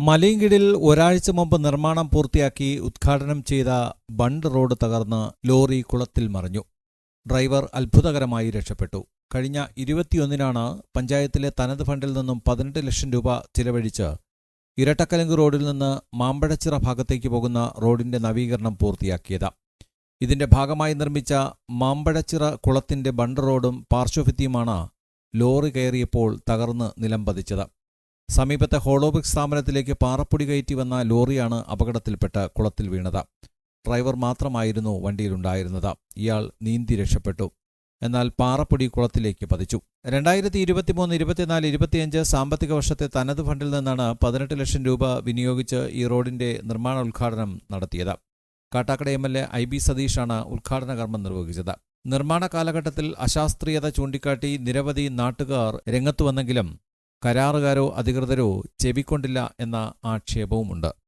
മലയങ്കിടിൽ ഒരാഴ്ച മുമ്പ് നിർമ്മാണം പൂർത്തിയാക്കി ഉദ്ഘാടനം ചെയ്ത ബണ്ട് റോഡ് തകർന്ന് ലോറി കുളത്തിൽ മറിഞ്ഞു. ഡ്രൈവർ അത്ഭുതകരമായി രക്ഷപ്പെട്ടു. കഴിഞ്ഞ ഇരുപത്തിയൊന്നിനാണ് പഞ്ചായത്തിലെ തനത് ഫണ്ടിൽ നിന്നും പതിനെട്ട് ലക്ഷം രൂപ ചിലവഴിച്ച് ഇരട്ടക്കലങ്ക് റോഡിൽ നിന്ന് മാമ്പഴച്ചിറ ഭാഗത്തേക്ക് പോകുന്ന റോഡിന്റെ നവീകരണം പൂർത്തിയാക്കിയത്. ഇതിന്റെ ഭാഗമായി നിർമ്മിച്ച മാമ്പഴച്ചിറ കുളത്തിന്റെ ബണ്ട് റോഡും പാർശ്വഭിത്തിയുമാണ് ലോറി കയറിയപ്പോൾ തകർന്ന് നിലംപതിച്ചത്. സമീപത്തെ ഹോളോബിക് സ്ഥാപനത്തിലേക്ക് പാറപ്പൊടി കയറ്റി വന്ന ലോറിയാണ് അപകടത്തിൽപ്പെട്ട് കുളത്തിൽ വീണത്. ഡ്രൈവർ മാത്രമായിരുന്നു വണ്ടിയിലുണ്ടായിരുന്നത്. ഇയാൾ നീന്തി രക്ഷപ്പെട്ടു. എന്നാൽ പാറപ്പൊടി കുളത്തിലേക്ക് പതിച്ചു. രണ്ടായിരത്തി ഇരുപത്തിമൂന്ന് ഇരുപത്തിനാല് ഇരുപത്തിയഞ്ച് സാമ്പത്തിക വർഷത്തെ തനത് ഫണ്ടിൽ നിന്നാണ് പതിനെട്ട് ലക്ഷം രൂപ വിനിയോഗിച്ച് ഈ റോഡിന്റെ നിർമ്മാണ ഉദ്ഘാടനം നടത്തിയത്. Kattakada M L A I B സതീഷാണ് ഉദ്ഘാടന കർമ്മം നിർവഹിച്ചത്. നിർമ്മാണ കാലഘട്ടത്തിൽ അശാസ്ത്രീയത ചൂണ്ടിക്കാട്ടി നിരവധി നാട്ടുകാർ രംഗത്തു വന്നെങ്കിലും കരാറുകാരോ അധികൃതരോ ചെവിക്കൊണ്ടില്ല എന്ന ആക്ഷേപവുമുണ്ട്